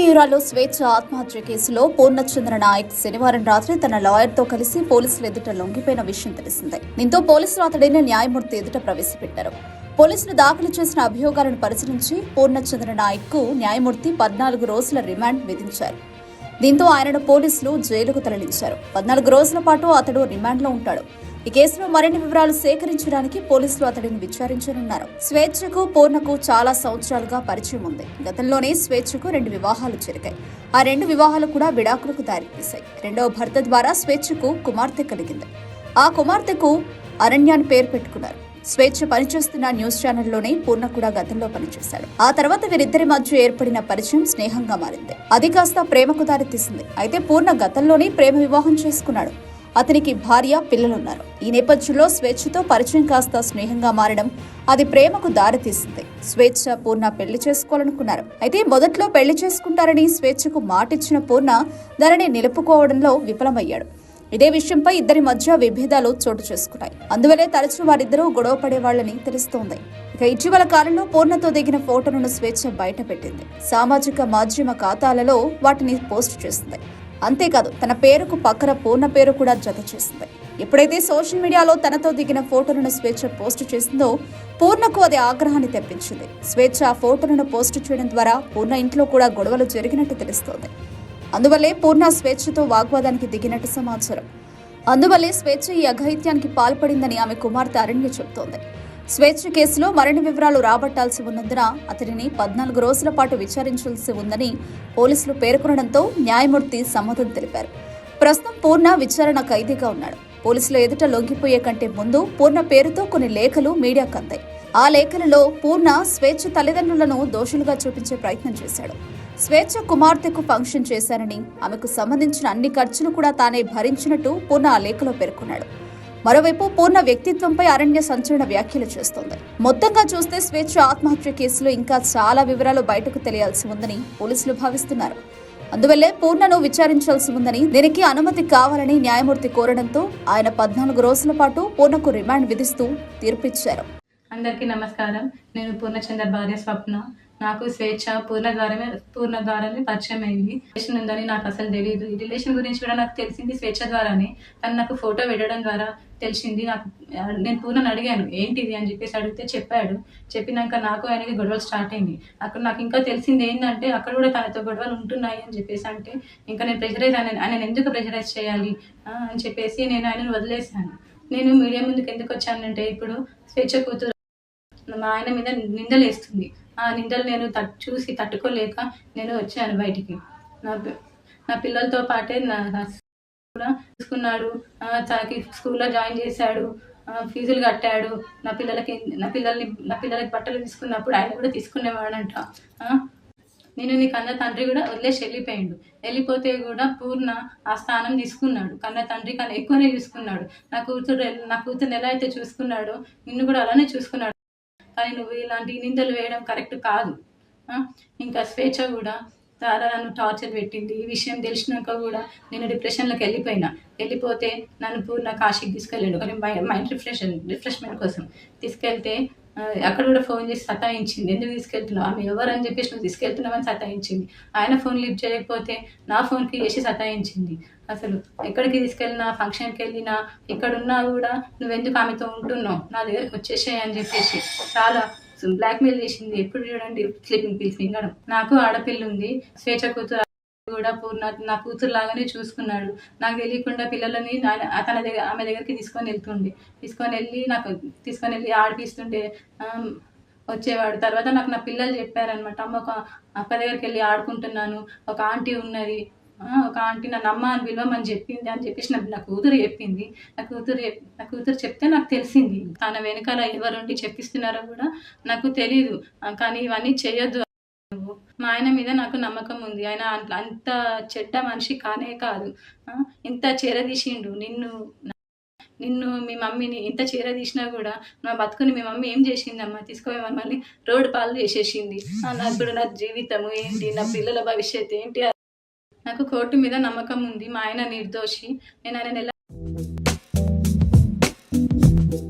రాజకీయురాలు స్వేచ్ఛ ఆత్మహత్య కేసులో పూర్ణచంద్ర నాయక్ శనివారం రాత్రి తన లాయర్తో కలిసి పోలీసులు ఎదుట లొంగిపోయిన విషయం తెలిసిందే. దీంతో పోలీసులు అతడిని న్యాయమూర్తి ఎదుట ప్రవేశపెట్టారు. పోలీసులు దాఖలు చేసిన అభియోగాలను పరిశీలించి పూర్ణచంద్ర నాయక్కు న్యాయమూర్తి పద్నాలుగు రోజుల రిమాండ్ విధించారు. దీంతో ఆయనను పోలీసులు జైలుకు తరలించారు. పద్నాలుగు రోజుల పాటు అతడు రిమాండ్లో ఉంటాడు. ఈ కేసులో మరిన్ని వివరాలు సేకరించడానికి పోలీసులు అతడిని విచారించనున్నారు. స్వేచ్ఛకు పూర్ణకు చాలా సంవత్సరాలుగా పరిచయం ఉంది. గతంలోనే స్వేచ్ఛకు రెండు వివాహాలు జరిగాయి. ఆ రెండు వివాహాలు కూడా విడాకులకు దారితీశాయి. రెండవ భర్త ద్వారా స్వేచ్ఛకు కుమార్తె కలిగింది. ఆ కుమార్తెకు అరణ్యాన్ని పేరు పెట్టుకున్నారు. స్వేచ్ఛ పనిచేస్తున్న న్యూస్ ఛానల్లోనే పూర్ణ కూడా గతంలో పనిచేశాడు. ఆ తర్వాత వీరిద్దరి మధ్య ఏర్పడిన పరిచయం స్నేహంగా మారింది. అది కాస్త ప్రేమకు దారితీసింది. అయితే పూర్ణ గతంలోనే ప్రేమ వివాహం చేసుకున్నాడు. అతనికి భార్య పిల్లలున్నారు. ఈ నేపథ్యంలో స్వేచ్ఛతో పరిచయం కాస్త స్నేహంగా మారడం అది ప్రేమకు దారితీసింది. స్వేచ్ఛ పూర్ణ పెళ్ళి చేసుకోవాలనుకున్నారు. అయితే మొదట్లో పెళ్ళి చేసుకుంటారని స్వేచ్ఛకు మాటిచ్చిన పూర్ణ దానిని నిలుపుకోవడంలో విఫలమయ్యాడు. ఇదే విషయంపై ఇద్దరి మధ్య విభేదాలు చోటు చేసుకున్నాయి. అందువలే తరచూ వారిద్దరూ గొడవ పడేవాళ్ళని తెలుస్తోంది. ఇక ఇటీవల కాలంలో పూర్ణతో దిగిన ఫోటోలను స్వేచ్ఛ బయటపెట్టింది. సామాజిక మాధ్యమ ఖాతాలలో వాటిని పోస్ట్ చేస్తుంది అంతేకాదు తన పేరుకు పక్కన పూర్ణ పేరు కూడా జత చేసింది. ఎప్పుడైతే సోషల్ మీడియాలో తనతో దిగిన ఫోటోలను స్వేచ్ఛ పోస్ట్ చేసిందో పూర్ణకు అది ఆగ్రహాన్ని తెప్పించింది. స్వేచ్ఛ ఆ ఫోటోలను పోస్ట్ చేయడం ద్వారా పూర్ణ ఇంట్లో కూడా గొడవలు జరిగినట్టు తెలుస్తోంది. అందువల్లే పూర్ణ స్వేచ్ఛతో వాగ్వాదానికి దిగినట్టు సమాచారం. అందువల్లే స్వేచ్ఛ ఈ అఘైత్యానికి పాల్పడిందని ఆమె కుమార్తె అరణ్య చెబుతోంది. స్వేచ్ఛ కేసులో మరణ వివరాలు రాబట్టాల్సి ఉన్నందున అతడిని పద్నాలుగు రోజుల పాటు విచారించాల్సి ఉందని పోలీసులు పేర్కొనడంతో న్యాయమూర్తి సమ్మతం తెలిపారు. ప్రస్తుతం పూర్ణ విచారణ ఖైదీగా ఉన్నాడు. పోలీసుల ఎదుట లొంగిపోయే కంటే ముందు పూర్ణ పేరుతో కొన్ని లేఖలు మీడియాకు అందాయి. ఆ లేఖలలో పూర్ణ స్వేచ్ఛ తల్లిదండ్రులను దోషులుగా చూపించే ప్రయత్నం చేశాడు. స్వేచ్ఛ కుమార్తెకు ఫంక్షన్ చేశారని ఆమెకు సంబంధించిన అన్ని ఖర్చులు కూడా తానే భరించినట్టు పూర్ణ ఆ లేఖలో పేర్కొన్నాడు. మరోవైపు పూర్ణ వ్యక్తిత్వంపై అరణ్య సంచలన వ్యాఖ్యలు చేస్తోంది. మొత్తంగా చూస్తే స్వేచ్ఛ ఆత్మహత్య కేసులో ఇంకా చాలా వివరాలు బయటకు తెలియాల్సి ఉందని పోలీసులు భావిస్తున్నారు. అందువల్లే పూర్ణను విచారించాల్సి ఉందని దీనికి అనుమతి కావాలని న్యాయమూర్తి కోరడంతో ఆయన పద్నాలుగు రోజుల పాటు పూర్ణకు రిమాండ్ విధిస్తూ తీర్పిచ్చారు. అందరికీ నమస్కారం. నేను పూర్ణచంద్ర భార్య స్వప్న. నాకు స్వేచ్ఛ పూర్ణ పూర్ణగారమే పూర్ణ పరిచయం అయింది రిలేషన్ ఉందని నాకు అసలు తెలియదు ఈ రిలేషన్ గురించి కూడా నాకు తెలిసింది స్వేచ్ఛ ద్వారానే. తను నాకు ఫోటో పెట్టడం ద్వారా తెలిసింది. నాకు నేను పూర్ణని అడిగాను ఏంటిది? అని చెప్పేసి అడిగితే చెప్పాడు. చెప్పినాక నాకు ఆయనకి గొడవలు స్టార్ట్ అయింది అక్కడ నాకు ఇంకా తెలిసింది ఏంటంటే అక్కడ కూడా తనతో గొడవలు ఉంటున్నాయి అని చెప్పేసి అంటే ఇంకా నేను ప్రెషరైజ్ ఆయన ఆయన ఎందుకు ప్రెషరైజ్ చేయాలి? అని చెప్పేసి నేను ఆయనను వదిలేశాను. నేను మీడియా ముందుకు ఎందుకు వచ్చానంటే ఇప్పుడు స్వేచ్ఛ కూతురు మా ఆయన మీద నిందలు వేస్తుంది ఆ నిందలు నేను తట్ చూసి తట్టుకోలేక నేను వచ్చాను బయటికి. నా నా పిల్లలతో పాటే నా కూడా చూసుకున్నాడు. తనకి స్కూల్లో జాయిన్ చేశాడు. ఫీజులు కట్టాడు. నా పిల్లలకి నా పిల్లల్ని నా పిల్లలకి బట్టలు తీసుకున్నప్పుడు ఆయన కూడా తీసుకునేవాడంట. నేను నీ కన్న తండ్రి కూడా వదిలేసి వెళ్ళిపోయిండు. వెళ్ళిపోతే కూడా పూర్ణ ఆ స్థానం తీసుకున్నాడు. కన్న తండ్రి కన్నా ఎక్కువనే చూసుకున్నాడు. నా కూతురు నా కూతురుని ఎలా అయితే చూసుకున్నాడో నిన్ను కూడా అలానే చూసుకున్నాడు. కానీ నువ్వు ఇలాంటి నిందలు వేయడం కరెక్ట్ కాదు. ఇంకా స్వేచ్ఛ కూడా. చాలా నన్ను టార్చర్ పెట్టింది. ఈ విషయం తెలిసినాక కూడా నేను డిప్రెషన్లోకి వెళ్ళిపోయినా. వెళ్ళిపోతే నన్ను పూర్ణ కాశీకి తీసుకెళ్ళాడు. కానీ మై- మైండ్ రిఫ్రెష్ రిఫ్రెష్మెంట్ కోసం తీసుకెళ్తే అక్కడ కూడా ఫోన్ చేసి సతాయించింది. ఎందుకు తీసుకెళ్తున్నావు? ఆమె ఎవరు అని చెప్పేసి నువ్వు తీసుకెళ్తున్నావని సతాయించింది. ఆయన ఫోన్ లిఫ్ట్ చేయకపోతే నా ఫోన్కి చేసి సతాయించింది. అసలు ఎక్కడికి తీసుకెళ్ళినా ఫంక్షన్కి వెళ్ళినా ఎక్కడున్నా కూడా నువ్వెందుకు ఆమెతో ఉంటున్నావు? నా దగ్గరికి వచ్చేసాయి అని చెప్పేసి చాలా బ్లాక్మెయిల్ చేసింది. ఎప్పుడు చూడండి స్లీపింగ్ పిల్స్ నాకు ఆడపిల్ల ఉంది స్వేచ్ఛ కూతురు కూడా పూర్ణ నా కూతురు లాగానే చూసుకున్నాడు. నాకు తెలియకుండా పిల్లలని తన దగ్గర ఆమె దగ్గరికి తీసుకొని వెళ్తుండే. తీసుకొని వెళ్ళి నాకు తీసుకొని వెళ్ళి ఆడిపిస్తుంటే వచ్చేవాడు. తర్వాత నాకు నా పిల్లలు చెప్పారనమాట అమ్మ ఒక అక్క దగ్గరికి వెళ్ళి ఆడుకుంటున్నాను. ఒక ఆంటీ ఉన్నది. ఒక ఆంటీ నన్ను అమ్మ అని పిలవమని చెప్పింది అని చెప్పేసి నా కూతురు చెప్పింది. నా కూతురు నా కూతురు చెప్తే నాకు తెలిసింది. తన వెనకాల ఎవరుండి చెప్పిస్తున్నారో కూడా నాకు తెలియదు కానీ ఇవన్నీ చేయొద్దు నువ్వు మా ఆయన మీద నాకు నమ్మకం ఉంది. ఆయన అంత- చెడ్డ మనిషి కానే కాదు. ఇంత చేరదీసిండు నిన్ను నిన్ను మీ మమ్మీని ఇంత చేరదీసినా కూడా నా బతుకుని మీ మమ్మీ ఏం చేసిందమ్మా? తీసుకుపోయి మమ్మల్ని రోడ్డు పాలు చేసేసింది. నా ఇప్పుడు నా జీవితము ఏంటి? నా పిల్లల భవిష్యత్తు ఏంటి? నాకు కోర్టు మీద నమ్మకం ఉంది. మా ఆయన నిర్దోషి. నేను ఆయన ఎలా